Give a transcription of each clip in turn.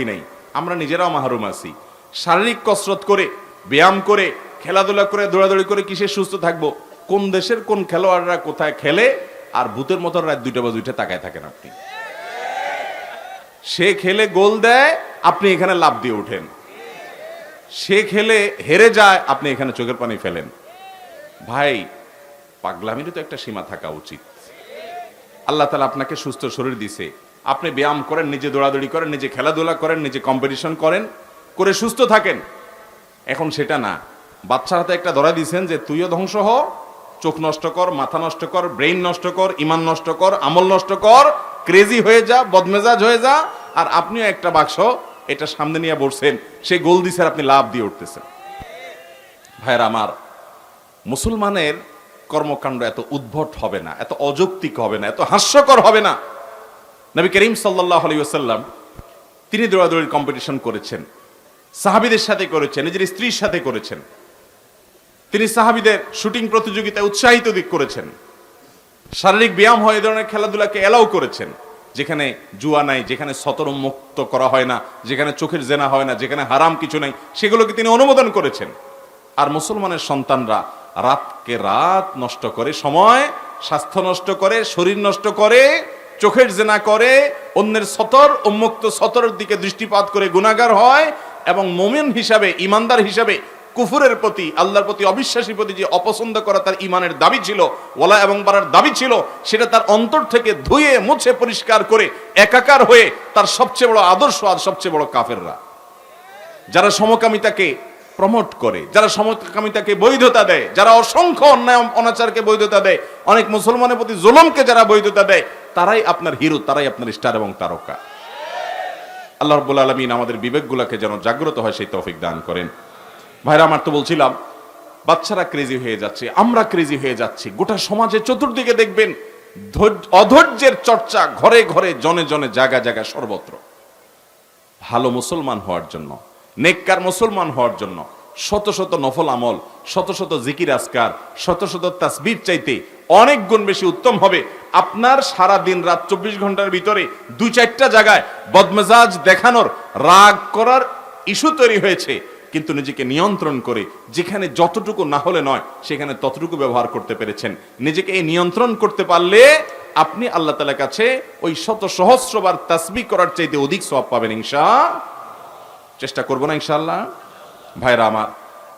দেখি নাই। আমরা নিজেরাও মাহরুম আছি। শারীরিক কসরত করে, ব্যায়াম করে, খেলাধুলা করে, দৌড়াদৌড়ি করে কিসে সুস্থ থাকব? কোন দেশের কোন খেলোয়াড়রা কোথায় খেলে? আর ভূতের মতো রাত দুইটা বা দুইটা তাকায় থাকেন আপনি। সে খেলে গোল দেয়, আপনি এখানে লাভ দিয়ে ওঠেন। সে খেলে হেরে যায়, আপনি এখানে চোখের পানি ফেলেন। ভাই পাগলামিরও তো একটা সীমা থাকা উচিত। আল্লাহ তালা আপনাকে সুস্থ শরীর দিছে। আপনি ব্যায়াম করেন, নিজে দৌড়াদৌড়ি করেন, নিজে খেলাধুলা করেন, নিজে কম্পিটিশন করেন, করে সুস্থ থাকেন। এখন সেটা না। বাচ্চার হাতে একটা ধরা দিয়েছেন যে, তুইও ধ্বংস হ, চোখ নষ্ট কর, মাথা নষ্ট কর ব্রেইন নষ্ট কর, ইমান নষ্ট কর, আমল নষ্ট কর ক্রেজি হয়ে যা, বদমেজাজ হয়ে যা, আর আপনিও একটা বাক্স এটা সামনে নিয়ে বসছেন। সে গোল দিছে আপনি লাভ দিয়ে উঠতেছেন। ভাইয়ের আমার, মুসলমানের কর্মকাণ্ড এত উদ্ভট হবে না, এত অযৌক্তিক হবে না, এত হাস্যকর হবে না। নবী করিম সাল্লাহ আলী আসাল্লাম তিনি দৌড়াদৌড়ির কম্পিটিশন করেছেন। সাহাবিদের সাথে করেছেন, নিজের স্ত্রীর সাথে করেছেন। তিনি সাহাবিদের শুটিং প্রতিযোগিতায় উৎসাহিত দিক করেছেন। শারীরিক ব্যায়াম হয়, এ ধরনের খেলাধুলাকে এলাও করেছেন। যেখানে জুয়া নাই, যেখানে সতর মুক্ত করা হয় না, যেখানে চোখের জেনা হয় না, যেখানে হারাম কিছু নাই, সেগুলোকে তিনি অনুমোদন করেছেন। আর মুসলমানের সন্তানরা রাতকে রাত নষ্ট করে, সময়, স্বাস্থ্য নষ্ট করে, শরীর নষ্ট করে চোখের জেনা করে, অন্যের সতর, উন্মুক্ত সতরের দিকে দৃষ্টিপাত করে গুণাগার হয় এবং মোমেন হিসাবে, ইমানদার হিসাবে কুফুরের প্রতি, আল্লাহর প্রতি অবিশ্বাসী প্রতি যে অপছন্দ করা তার ইমানের দাবি ছিল ওলা এবং বাড়ার দাবি ছিল, সেটা তার অন্তর থেকে ধুয়ে, মুছে পরিষ্কার করে একাকার হয়ে তার সবচেয়ে বড় আদর্শ আর সবচেয়ে বড় কাফেররা। যারা সমকামিতাকে প্রমোট করে, যারা সমকামিতাকে বৈধতা দেয়, যারা অসংখ্য অন্যায়, অনাচারকে বৈধতা দেয়, অনেক মুসলমানের প্রতি জুলমকে যারা বৈধতা দেয় তারাই আপনার হিরো, তারাই আপনার স্টার এবং তারকা। আল্লাহ রব্বুল আলমিন আমাদের বিবেকগুলোকে যেন জাগ্রত হয়, সেই তৌফিক দান করেন। ভাইরা, আমার তো বলছিলাম, বাচ্চারা ক্রেজি হয়ে যাচ্ছে, আমরা ক্রেজি হয়ে যাচ্ছি। গোটা সমাজে চতুর্দিকে দেখবেন, ধৈর্য- অধৈর্যের চর্চা ঘরে ঘরে, জনে জনে, জায়গা জায়গা সর্বত্র। ভালো মুসলমান হওয়ার জন্য, নেককার মুসলমান হওয়ার জন্য শত শত নফল আমল, শত শত জিকির আসকার শত শত তাসবির চাইতে অনেক গুণ বেশি উত্তম হবে। আপনার সারা দিন রাত চব্বিশ ঘণ্টার ভিতরে দুই চারটা জায়গায় বদমেজাজ দেখানোর, রাগ করার ইস্যু তৈরি হয়েছে। কিন্তু নিজেকে নিয়ন্ত্রণ করে, যেখানে যতটুকু না হলে নয়, সেখানে ততটুকু ব্যবহার করতে পেরেছেন। নিজেকে এই নিয়ন্ত্রণ করতে পারলে আপনি আল্লাহ তালার কাছে ওই শত সহস্রবার তাসবি করার চাইতে অধিক সব পাবেন ইনশা চেষ্টা করব না ইনশাল্লাহ ভাইরা আমার,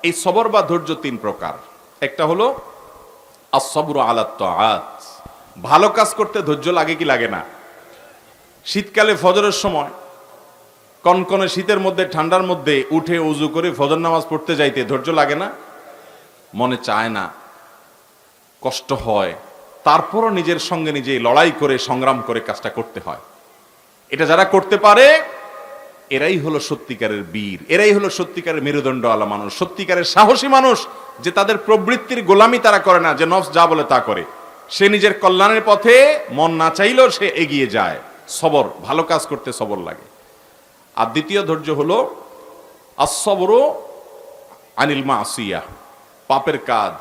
এই সবর বা ধৈর্য তিন প্রকার। একটা হলো আসবর আলাত ভালো কাজ করতে ধৈর্য লাগে কি লাগে না? শীতকালে ফজরের সময় কনকনে শীতের মধ্যে, ঠান্ডার মধ্যে উঠে উজু করে ফজর নামাজ পড়তে যাইতে ধৈর্য লাগে না? মনে চায় না, কষ্ট হয়। তারপরও নিজের সঙ্গে নিজে লড়াই করে, সংগ্রাম করে কাজটা করতে হয়। এটা যারা করতে পারে, এরাই হলো সত্যিকারের বীর। এরাই হলো সত্যিকারের মেরুদণ্ড আলা মানুষ, সত্যিকারের সাহসী মানুষ। যে তাদের প্রবৃত্তির গোলামি তারা করে না, যে নফস যা বলে তা করে। সে নিজের কল্যাণের পথে মন না চাইলেও সে এগিয়ে যায়। সবর, ভালো কাজ করতে সবর লাগে। আর দ্বিতীয় ধৈর্য হলো আসবর আনিল মা আসিয়া পাপের কাজ,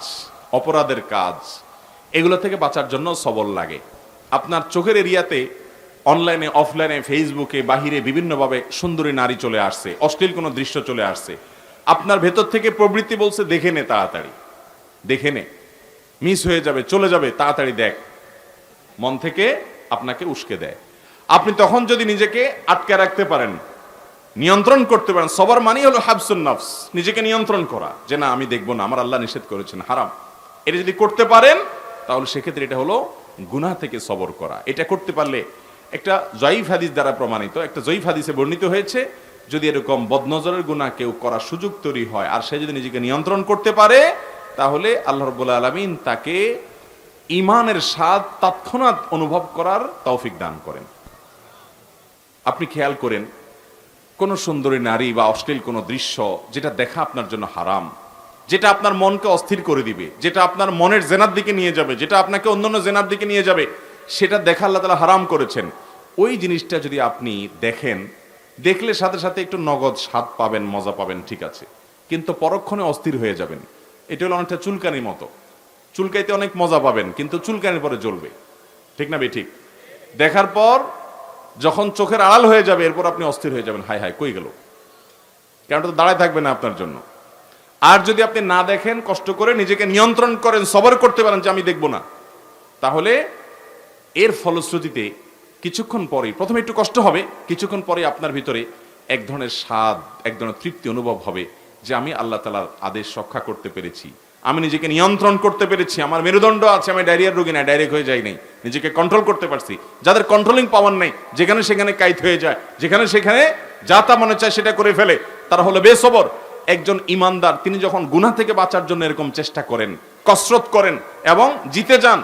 অপরাধের কাজ, এগুলো থেকে বাঁচার জন্য সবল লাগে। আপনার চোখের এরিয়াতে অনলাইনে, অফলাইনে, ফেসবুকে, বাহিরে বিভিন্নভাবে সুন্দরী নারী চলে আসছে, অশ্লীল কোনো দৃশ্য চলে আসছে। আপনার ভেতর থেকে প্রবৃত্তি বলছে, দেখে নে তাড়াতাড়ি, দেখে নে। মিস হয়ে যাবে, চলে যাবে, তাড়াতাড়ি দেখ। মন থেকে আপনাকে উস্কে দেয়। আপনি তখন যদি নিজেকে আটকে রাখতে পারেন, নিয়ন্ত্রণ করতে পারেন, সবার মানেই হলো হাবসুন নফস। নিজেকে নিয়ন্ত্রণ করা, যে না, আমি দেখব না, আমার আল্লাহ নিষেধ করেছেন, হারাম। এটা যদি করতে পারেন, তাহলে সেক্ষেত্রে এটা হলো গুনাহ থেকে সবর করা। এটা করতে পারলে একটা জয়ীফ হাদিস দ্বারা প্রমাণিত, একটা জয়ীফ হাদিসে বর্ণিত হয়েছে যদি এরকম বদনজরের গুনাহ কেউ করার সুযোগ তৈরি হয় আর সে যদি নিজেকে নিয়ন্ত্রণ করতে পারে, তাহলে আল্লাহ রব্বুল্লা আলমিন তাকে ইমানের স্বাদ তৎক্ষণাৎ অনুভব করার তৌফিক দান করেন। আপনি খেয়াল করেন, কোনো সুন্দরী নারী বা অশ্লীল কোনো দৃশ্য যেটা দেখা আপনার জন্য হারাম, যেটা আপনার মনকে অস্থির করে দিবে, যেটা আপনার মনের জেনার দিকে নিয়ে যাবে, যেটা আপনাকে অন্যান্য জেনার দিকে নিয়ে যাবে, সেটা দেখা আল্লাহ তালা হারাম করেছেন। ওই জিনিসটা যদি আপনি দেখেন দেখলে সাথে সাথে একটু নগদ স্বাদ পাবেন, মজা পাবেন, ঠিক আছে। কিন্তু পরক্ষণে অস্থির হয়ে যাবেন। এটা হলো অনেকটা চুলকানির মতো। চুলকাইতে অনেক মজা পাবেন, কিন্তু চুলকানির পরে জ্বলবে। ঠিক না ঠিক। দেখার পর যখন চোখের আড়াল হয়ে যাবে, এরপর আপনি অস্থির হয়ে যাবেন। হাই হাই, কই গেল? কারণ তো দাঁড়ায় থাকবে না আপনার জন্য। আর যদি আপনি না দেখেন, কষ্ট করে নিজেকে নিয়ন্ত্রণ করেন, সবর করতে পারেন যে আমি দেখব না, তাহলে এর ফলশ্রুতিতে কিছুক্ষণ পরেই, প্রথমে একটু কষ্ট হবে, কিছুক্ষণ পরে আপনার ভিতরে এক ধরনের স্বাদ, এক ধরনের তৃপ্তি অনুভব হবে যে আমি আল্লাহ তালার আদেশ রক্ষা করতে পেরেছি। আমি নিজেকে নিয়ন্ত্রণ করতে পেরেছি, আমার মেরুদণ্ড আছে, আমি ডায়রিয়ার রোগী না ডাইরেক্ট হয়ে যাই নাই, নিজেকে কন্ট্রোল করতে পারছি। যাদের কন্ট্রোলিং পাওয়ার নেই, যেখানে সেখানে কাইত হয়ে যায়, যেখানে সেখানে যা তা মনে চায় সেটা করে ফেলে, তারা হলো বেসবর। একজন ইমানদার, তিনি যখন গুনাহ থেকে বাঁচার জন্য এরকম চেষ্টা করেন, কসরত করেন এবং জিতে যান,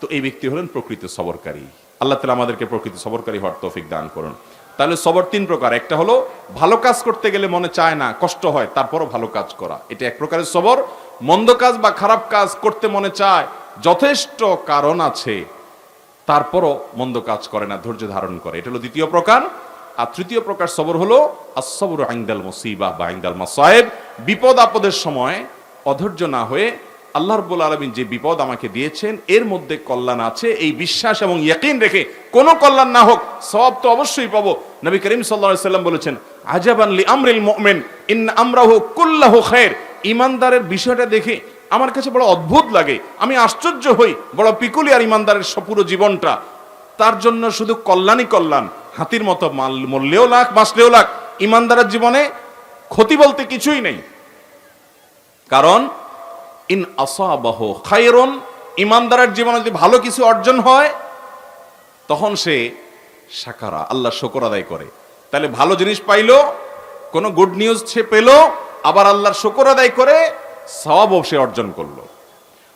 তো এই ব্যক্তি হলেন প্রকৃত সবরকারী। আল্লাহ তালা আমাদেরকে প্রকৃত সবরকারী হওয়ার তৌফিক দান করুন। তাহলে সবর তিন প্রকার। একটা হলো, ভালো কাজ করতে গেলে মনে চায় না, কষ্ট হয়, তারপরও ভালো কাজ করা। এটা এক প্রকারের সবর। মন্দ কাজ বা খারাপ কাজ করতে মনে চায়, যথেষ্ট কারণ আছে, তারপরও মন্দ কাজ করে না, ধৈর্য ধারণ করে। এটা হলো দ্বিতীয় প্রকার। আর তৃতীয় প্রকার সবর হলো আসবর আইন্দাল মুসিবা বা আইন্দাল মাসায়েব। বিপদ আপদের সময় অধৈর্য না হয়ে আল্লাহ রব্বুল আলমিন যে বিপদ আমাকে দিয়েছেন, এর মধ্যে কল্যাণ আছে। এই বিশ্বাস এবং ইয়াকিন রেখে কোনো কল্যাণ না হোক সব তো অবশ্যই পাবো। নবী করিম সাল্লা সাল্লাম বলেছেন, আজাবান লি আমরিল মুমিন ইন আমরাহু কুল্লাহু খায়র ইমানদারের বিষয়টা দেখে আমার কাছে বড় অদ্ভুত লাগে। আমি আশ্চর্য হই, বড় পিকুলিয়ার ইমানদারের সপুরো জীবনটা। তার জন্য শুধু কল্যাণই কল্যাণ। হাতির মতো মাল মরলেও লাখ, বাঁচলেও লাখ। ইমানদারের জীবনে ক্ষতি বলতে কিছুই নেই। কারণ ইন আসাবাহ খায়রন, ইমানদারের জীবনে যদি ভালো কিছু অর্জন হয়, তখন সে সাকারা, আল্লাহ শকর আদায় করে। তাহলে ভালো জিনিস পাইলো, কোনো গুড নিউজ সে পেল, আবার আল্লাহর শকর আদায় করে, সওয়াবও সে অর্জন করল।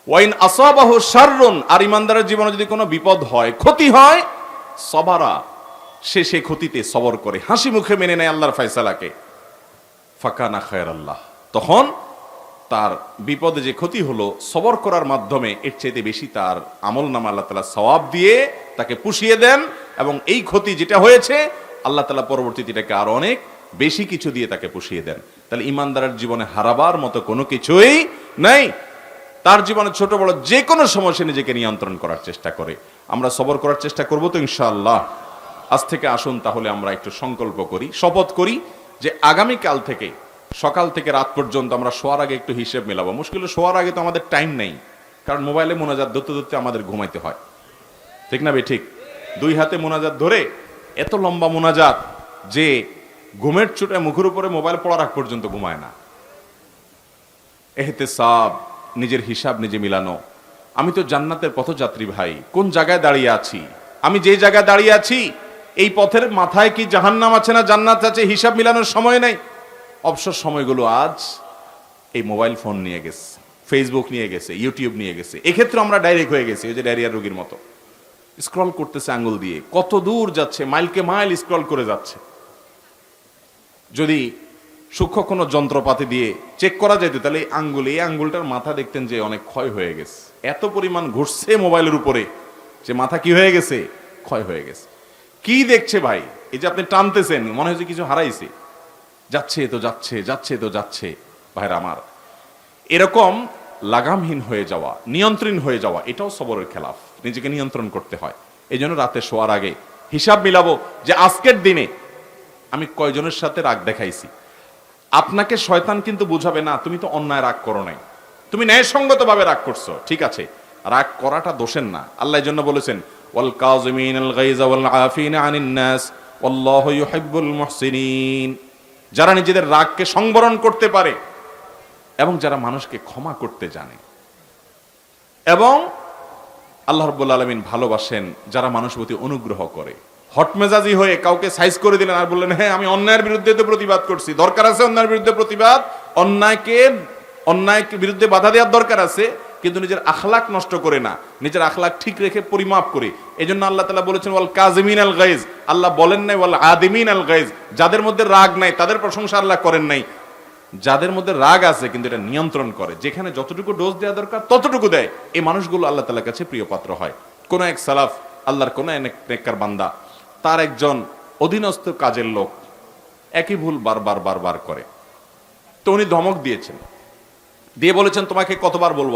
ওয়াইন আসাবাহ শাররুন, আর ইমানদারের জীবনে যদি কোনো বিপদ হয়, ক্ষতি হয়, সবারা সে সে ক্ষতিতে সবর করে। হাসি মুখে মেনে নেয় আল্লাহর ফয়সালাকে। ফাকানা খায়ের আল্লাহ তখন তার বিপদে যে ক্ষতি হলো, সবর করার মাধ্যমে এর চাইতে বেশি তার আমল নামা আল্লাহ তালা সওয়াব দিয়ে তাকে পুষিয়ে দেন এবং এই ক্ষতি যেটা হয়েছে, আল্লাহ তালা পরবর্তীতে এটাকে আরও অনেক বেশি কিছু দিয়ে তাকে পুষিয়ে দেন। তাহলে ইমানদারের জীবনে হারাবার মতো কোনো কিছুই নাই। তার জীবনে ছোট বড় যে কোনো সময় সে নিজেকে নিয়ন্ত্রণ করার চেষ্টা করে। আমরা সবর করার চেষ্টা করব তো ইনশাআল্লাহ। আজ থেকে আসুন তাহলে আমরা একটু সংকল্প করি, শপথ করি যে আগামী কাল থেকে সকাল থেকে রাত পর্যন্ত আমরা শোয়ার আগে একটু হিসেব মেলাবো। মুশকিল শোয়ার আগে তো আমাদের টাইম নেই, কারণ মোবাইলে মোনাজাত ধরতে ধরতে আমাদের ঘুমাইতে হয়। ঠিক না বে ঠিক। দুই হাতে মোনাজাত ধরে এত লম্বা মোনাজাত যে ঘুমের চোটে মুখের উপরে মোবাইল পড়ার আগ পর্যন্ত ঘুমায় না। এহেতে সাব নিজের হিসাব নিজে মিলানো। আমি তো জান্নাতের পথযাত্রী ভাই, কোন জায়গায় দাঁড়িয়ে আছি? আমি যে জায়গায় দাঁড়িয়ে আছি, এই পথের মাথায় কি জাহান্নাম আছে না জান্নাত আছে, হিসাব মিলানোর সময় নেই? অবসর সময়গুলো আজ এই মোবাইল ফোন নিয়ে গেছে ফেসবুক নিয়ে গেছে ইউটিউব নিয়ে গেছে। এক্ষেত্রে আমরা ডাইরেক্ট হয়ে গেছি, ওই যে ডায়রিয়ার রোগীর মতো। স্ক্রল করতেছে আঙ্গুল দিয়ে। কত দূর যাচ্ছে, মাইলকে মাইল স্ক্রল করে যাচ্ছে। যদি সূক্ষ্ম কোনো যন্ত্রপাতি দিয়ে চেক করা যেত, তাহলে এই আঙ্গুল, এই আঙ্গুলটার মাথা দেখতেন যে অনেক ক্ষয় হয়ে গেছে। এত পরিমাণ ঘুরছে মোবাইলের উপরে যে মাথা কি হয়ে গেছে? ক্ষয় হয়ে গেছে। কি দেখছে ভাই? এই যে আপনি টানতেছেন, মনে হচ্ছে কিছু হারাইছে। যাচ্ছে তো যাচ্ছে যাচ্ছে তো যাচ্ছে, ভাইরা আমার। এরকম লাগামহীন হয়ে যাওয়া, নিয়ন্ত্রণ হয়ে যাওয়া, এটাও সবরের খেলাফ, নিজেকে নিয়ন্ত্রণ করতে হয়। এই জন্য রাতে শোয়ার আগে হিসাব মিলাবো যে আজকের দিনে আমি কয়জনের সাথে রাগ দেখাইছি। আপনাকে শয়তান কিন্তু বুঝাবে, না, তুমি তো অন্যায় রাগ করো নাই। তুমি ন্যায়সঙ্গত ভাবে রাগ করছ, ঠিক আছে। রাগ করাটা দোষের না। আল্লাহ জন্য বলেছেন, ওয়াল কাযিমিন আল গাইজা ওয়াল আফিন আনিন নাস, ওয়াল্লাহু ইউহিব্বুল মুহসিনিন। যারা নিজেদের রাগকে সংবরণ করতে পারে এবং যারা মানুষকে ক্ষমা করতে জানে। এবং আল্লাহ রব্বুল আলমিন ভালোবাসেন যারা মানুষ প্রতি অনুগ্রহ করে। হটমেজাজি হয়ে কাউকে সাইজ করে দিলেন আর বললেন হ্যাঁ আমি অন্যায়ের বিরুদ্ধে তো প্রতিবাদ করছি। দরকার আছে অন্যায়ের বিরুদ্ধে প্রতিবাদ? অন্যায়কে অন্যায়কে বিরুদ্ধে বাধা দেওয়ার দরকার আছে? কিন্তু নিজের আখলাক নষ্ট করে না। নিজের আখলাক ঠিক রেখে পরিমাপ করে। এই জন্য আল্লাহ তালা বলেছেন, ওয়াল কাজমিন আল গাইজ আল্লাহ বলেন নাই, ওয়াল আদিমিন আল গাইজ যাদের মধ্যে রাগ নাই, তাদের প্রশংসা আল্লাহ করেন নাই। যাদের মধ্যে রাগ আছে, কিন্তু এটা নিয়ন্ত্রণ করে। যেখানে যতটুকু ডোজ দেওয়া দরকার, ততটুকু দেয়। এই মানুষগুলো আল্লাহ তালার কাছে প্রিয় পাত্র হয়। কোন এক সালাফ, আল্লাহর কোনো নেককার বান্দা, তার একজন অধীনস্থ কাজের লোক একই ভুল বারবার বারবার করে। তো উনি ধমক দিয়েছেন। দিয়ে বলেছেন, তোমাকে কতবার বলব?